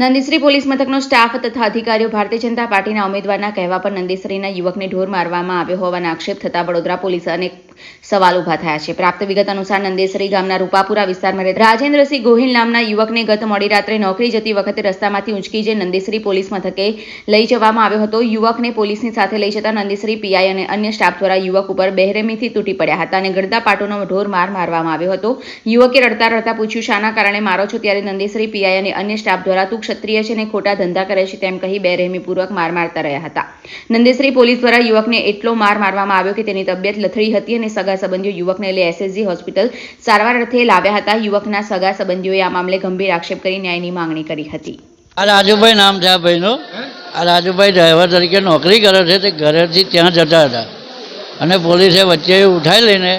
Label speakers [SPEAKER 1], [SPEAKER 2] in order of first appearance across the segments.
[SPEAKER 1] નંદીશ્રી police મથકનો staff તથા અધિકારીઓ ભારતીય જનતા પાર્ટીના ઉમેદવારના કહેવા પર નંદીશ્રીના યુવકને ઢોર મારવામાં આવ્યો હોવાના આક્ષેપ થતા વડોદરા પોલીસે અનેક સવાલ ઊભા થયા છે. પ્રાપ્ત વિગત અનુસાર નંદેશ્રી ગામના રૂપાપુરા વિસ્તારમાં રહેતા રાજેન્દ્રસિંહ ગોહિલ નામના યુવકને ગત મોડી રાત્રે નોકરી જતી વખતે રસ્તામાંથી ઉંચકી જઈ નંદેશ્રી પોલીસ મથકે લઈ જવામાં આવ્યો હતો. યુવકને પોલીસની સાથે લઈ જતા નંદેશ્રી પીઆઈ અને અન્ય સ્ટાફ દ્વારા યુવક ઉપર બેરહેમીથી તૂટી પડ્યા હતા અને ગળદા પાટોનો ઢોર માર મારવામાં આવ્યો હતો. યુવકે રડતા રડતા પૂછ્યું, શાના કારણે મારો છો? ત્યારે નંદેશ્રી પીઆઈ અને અન્ય સ્ટાફ દ્વારા તું ક્ષત્રિય છે ને ખોટા ધંધા કરે છે તેમ કહી બેરહેમીપૂર્વક માર મારતા રહ્યા હતા. નંદેશ્રી પોલીસ દ્વારા યુવકને એટલો માર મારવામાં આવ્યો કે તેની તબિયત લથડી હતી અને સગા સંબંધીઓ યુવકને લઈ એસએસજી હોસ્પિટલ સારવાર અર્થે લાવ્યા હતા. યુવકના સગા સંબંધીઓએ આ મામલે ગંભીર આક્ષેપ કરી ન્યાયની માંગણી કરી હતી.
[SPEAKER 2] આ રાજુભાઈ નામ છે આ ભાઈનું. આ રાજુભાઈ ડ્રાઈવર તરીકે નોકરી કરે છે તે ઘરેથી ત્યાં જતા હતા. અને પોલીસે વચ્ચે ઉઠાઈ લઈને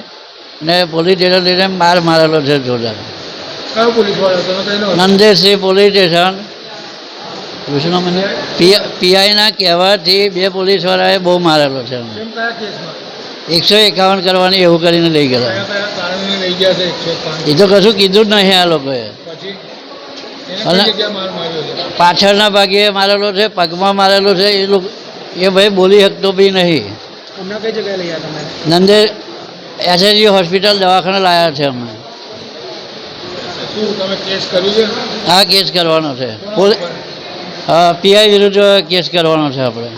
[SPEAKER 2] ને પોલીસ સ્ટેશન લઈને માર મારેલો છે જોરદાર.
[SPEAKER 3] કયો પોલીસ વાળો તમે કઈ નો
[SPEAKER 2] નંદેશ્રી પોલીસ સ્ટેશન. મને પીઆઈના કહેવાથી બે પોલીસવાળાએ બહુ મારેલો છે. એકસો એકાવન કરવાની એવું કરીને લઈ ગયેલા. એ તો કશું કીધું જ નહીં આ લોકોએ. અને- પાછળના ભાગે મારેલો છે પગમાં મારેલો છે એ લોકો એ ભાઈ બોલી શકતો બી નહીં. નંદે એસએસજી હોસ્પિટલ દવાખાને લાવ્યા છે અમે આ કેસ કરવાનો છે. પીઆઈ વિરુદ્ધ કેસ કરવાનો છે આપણે.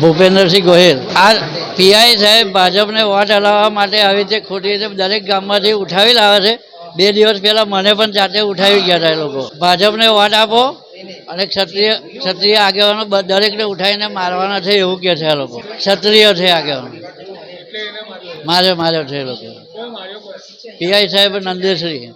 [SPEAKER 2] ભૂપેન્દ્રસિંહ ગોહિલ. આ પીઆઈ સાહેબ ભાજપને વોટ હલાવવા માટે આવી રીતે ખોટી રીતે દરેક ગામમાંથી ઉઠાવી લાવે છે. બે દિવસ પહેલા મને પણ જાતે ઉઠાવી ગયા હતા એ લોકો. ભાજપને વોટ આપો અને ક્ષત્રિય ક્ષત્રિય આગેવાનો દરેકને ઉઠાવીને મારવાના છે એવું કહે છે આ લોકો. ક્ષત્રિય છે આગેવાનો. મારે માર્યો છે એ લોકો. પીઆઈ સાહેબ નંદેશ્રી.